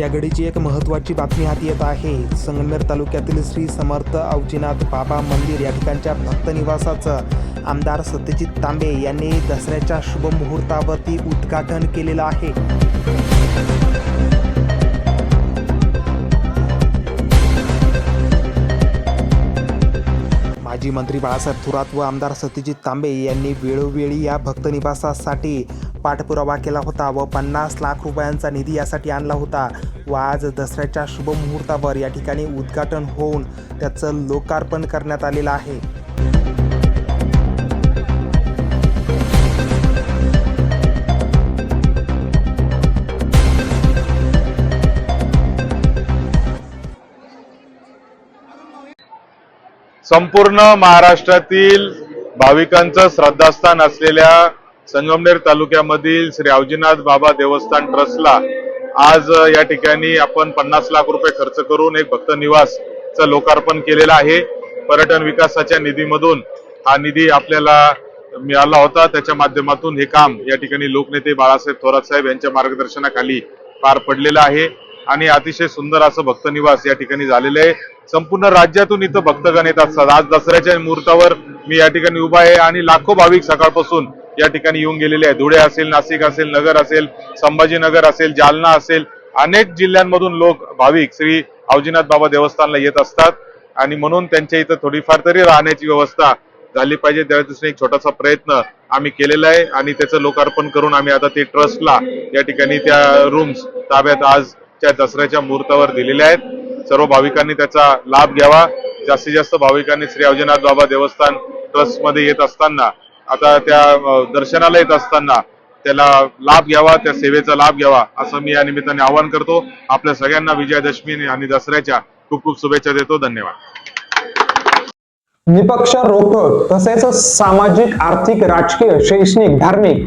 या घडीची एक महत्त्वाची बातमी हाती येत आहे. संगमेर तालुक्यातील श्री समर्थ अवजीनाथ बाबा मंदिर या ठिकाणच्या भक्तनिवासाचं आमदार सत्यजित तांबे यांनी दसऱ्याच्या शुभमुहूर्तावरती उद्घाटन केलेलं आहे. माजी मंत्री बाळासाहेब थोरात व आमदार सत्यजित तांबे यांनी वेळोवेळी या भक्तनिवासासाठी पाठपुरावा केला होता व पन्नास लाख रुपयांचा निधी यासाठी आणला होता व आज दसऱ्याच्या शुभमुहूर्तावर या ठिकाणी उद्घाटन होऊन त्याचं लोकार्पण करण्यात आलेलं आहे. संपूर्ण महाराष्ट्रातील भाविकांचं श्रद्धास्थान असलेल्या संगमनेर तालुक्यामधील श्री अवजीनाथ बाबा देवस्थान ट्रस्टला आज या ठिकाणी आपण पन्नास लाख रुपये खर्च करून एक भक्त निवासचं लोकार्पण केलेलं आहे. पर्यटन विकासाच्या निधीमधून हा निधी आपल्याला मिळाला होता. त्याच्या माध्यमातून हे काम या ठिकाणी लोकनेते बाळासाहेब थोरात साहेब यांच्या मार्गदर्शनाखाली पार पडलेलं आहे. आणि अतिशय सुंदर असं भक्त निवास या ठिकाणी झालेलं आहे. संपूर्ण राज्यातून इथं भक्तगण येत असतात आज दसऱ्याच्या मुहूर्तावर मी या ठिकाणी उभा आहे आणि लाखो भाविक सकाळपासून या ठिकाणी येऊन गेलेले आहे धुळे असेल नाशिक असेल नगर असेल संभाजीनगर असेल जालना असेल अनेक जिल्ह्यांमधून लोक भाविक श्री अवजीनाथ बाबा देवस्थानला येत असतात. आणि म्हणून त्यांच्या इथं थोडीफार तरी राहण्याची व्यवस्था झाली पाहिजे. त्या दृष्टीने एक छोटासा प्रयत्न आम्ही केलेला आहे आणि त्याचं लोकार्पण करून आम्ही आता ते ट्रस्टला या ठिकाणी त्या रूम्स ताब्यात आज त्या दसऱ्याच्या मुहूर्तावर दिलेल्या आहेत. सर्व भाविकांनी त्याचा लाभ घ्यावा. जास्तीत जास्त भाविकांनी श्री अवजनाथ बाबा देवस्थान ट्रस्टमध्ये येत असताना आता त्या दर्शनाला येत असताना त्याला लाभ घ्यावा त्या सेवेचा लाभ घ्यावा असं मी या निमित्ताने आवाहन करतो. आपल्या सगळ्यांना विजयादशमी आणि दसऱ्याच्या खूप खूप शुभेच्छा देतो. धन्यवाद. निपक्ष रोखक तसेच सामाजिक आर्थिक राजकीय शैक्षणिक धार्मिक